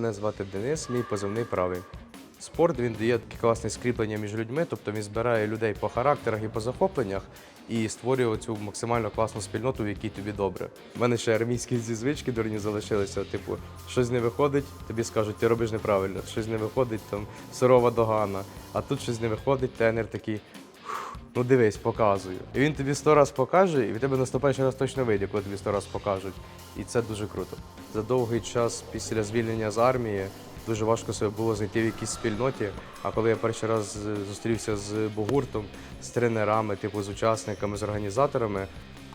мене звати Денис, мій позивний правий. Спорт він дає таке класне скріплення між людьми, тобто він збирає людей по характерах і по захопленнях і створює цю максимально класну спільноту, в якій тобі добре. У мене ще армійські ці звички дурні залишилися. Типу, щось не виходить, тобі скажуть, ти робиш неправильно, щось не виходить, там сурова догана, а тут щось не виходить, тренер такий. Ну дивись, показую. І він тобі сто раз покаже, і в тебе наступає ще раз точно вийде, коли тобі сто раз покажуть. І це дуже круто. За довгий час після звільнення з армії дуже важко себе було знайти в якійсь спільноті. А коли я перший раз зустрівся з бугуртом, з тренерами, типу з учасниками, з організаторами,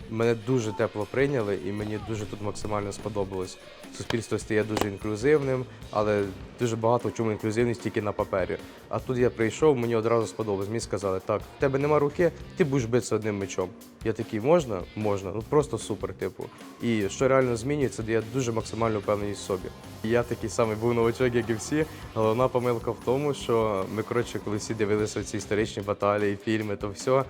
мене дуже тепло прийняли, і мені дуже тут максимально сподобалось. Суспільство стає дуже інклюзивним, але дуже багато в чому інклюзивність тільки на папері. А тут я прийшов, мені одразу сподобалось. Мені сказали, так, в тебе нема руки, ти будеш битися одним мечом. Я такий, можна? Можна. Ну просто супер, типу. І що реально змінюється, дає дуже максимальну впевненість в собі. Я такий самий був новачок, як і всі. Головна помилка в тому, що ми, коротше, коли всі дивилися ці історичні баталії, фільми, то все.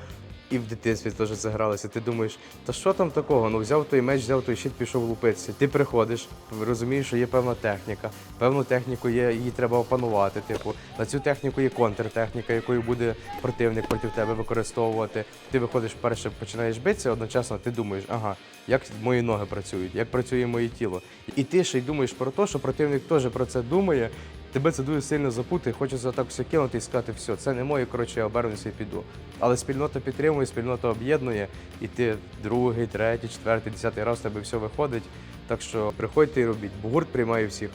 І в дитинстві теж це гралося. Ти думаєш, та що там такого? Ну взяв той меч, взяв той щит, пішов лупитися. Ти приходиш, розумієш, що є певна техніка. Певну техніку є, її треба опанувати. Типу, на цю техніку є контртехніка, якою буде противник проти тебе використовувати. Ти виходиш перше, починаєш битися, одночасно ти думаєш, ага, як мої ноги працюють, як працює моє тіло. І ти ще й думаєш про те, що противник теж про це думає. Тебе це дуже сильно запутає, хочеться так все кинути і сказати, все, це не моє, коротше, я обернуся і піду. Але спільнота підтримує, спільнота об'єднує, і ти другий, третій, четвертий, десятий раз тебе все виходить. Так що приходьте і робіть. Бугурт приймає всіх.